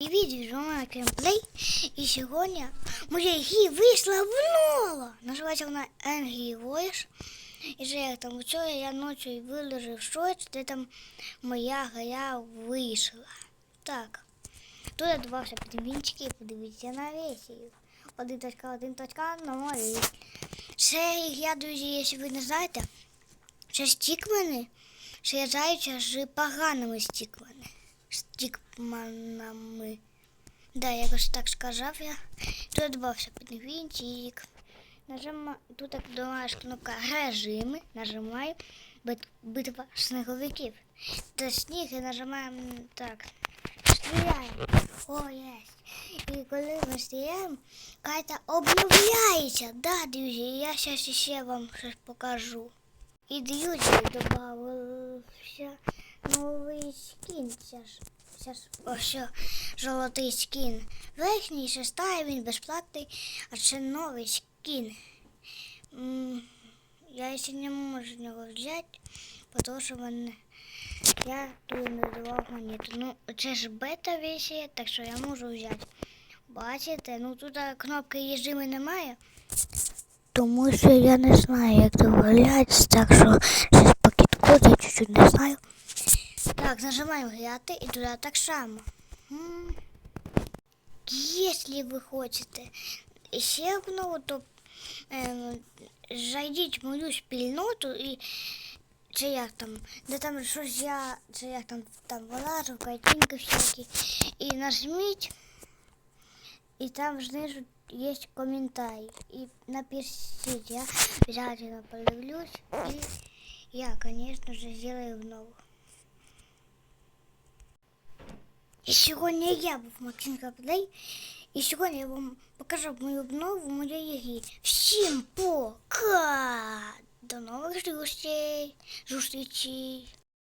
Привіт, від мене Кемплей. І сьогодні моя грі вийшла в ново. Називається вона Angry Voice. І вже як там вчора я ночі виложив щось, де там моя гра вийшла. Так. Тут я добався підмінчики, подивіться на весію. 1.1.0. Це я, друзі, якщо ви не знаєте, стікмени, що я зайця з поганими стікмени. Стікманами. Да, якось так сказав я. Тут добався підвінчик. Нажимаю, тут так думаєш кнопка режими. Нажимаю бит- битва сніговиків. Та сніг і нажимаємо так. Стріляємо. О, єсть. І коли ми стріляємо, карта обновляється. Да, друзі, я зараз ще вам щось покажу. І друзі, додався новий скін. Зараз, зараз ось золотий скін. Верхній шестая, він безплатний, а це новий скін. Я ще не можу нього взяти, тому що мене я тут не давав монету. Ну, це ж бета-версія, так що я можу взяти. Бачите, ну тут кнопки режиму немає. Тому що я не знаю, як дозволяється, так що зараз пакет коду я чуть-чуть не знаю. Так, нажимаємо грати і туди так само. М. Якщо ви хочете ще обнову, то ем, зайдіть в мою спільноту і чи як там, де там щось я, чи як там, там вилажу, картинки всякі, і нажміть, і там знизу є коментарі. І напишіть, я обязательно подивлюсь, і я, конечно же, сделаю вновь. І сьогодні я був Максим Каплей, і сьогодні я вам покажу мою обнову в моїй. Всім пока! До нових! Зустрічей!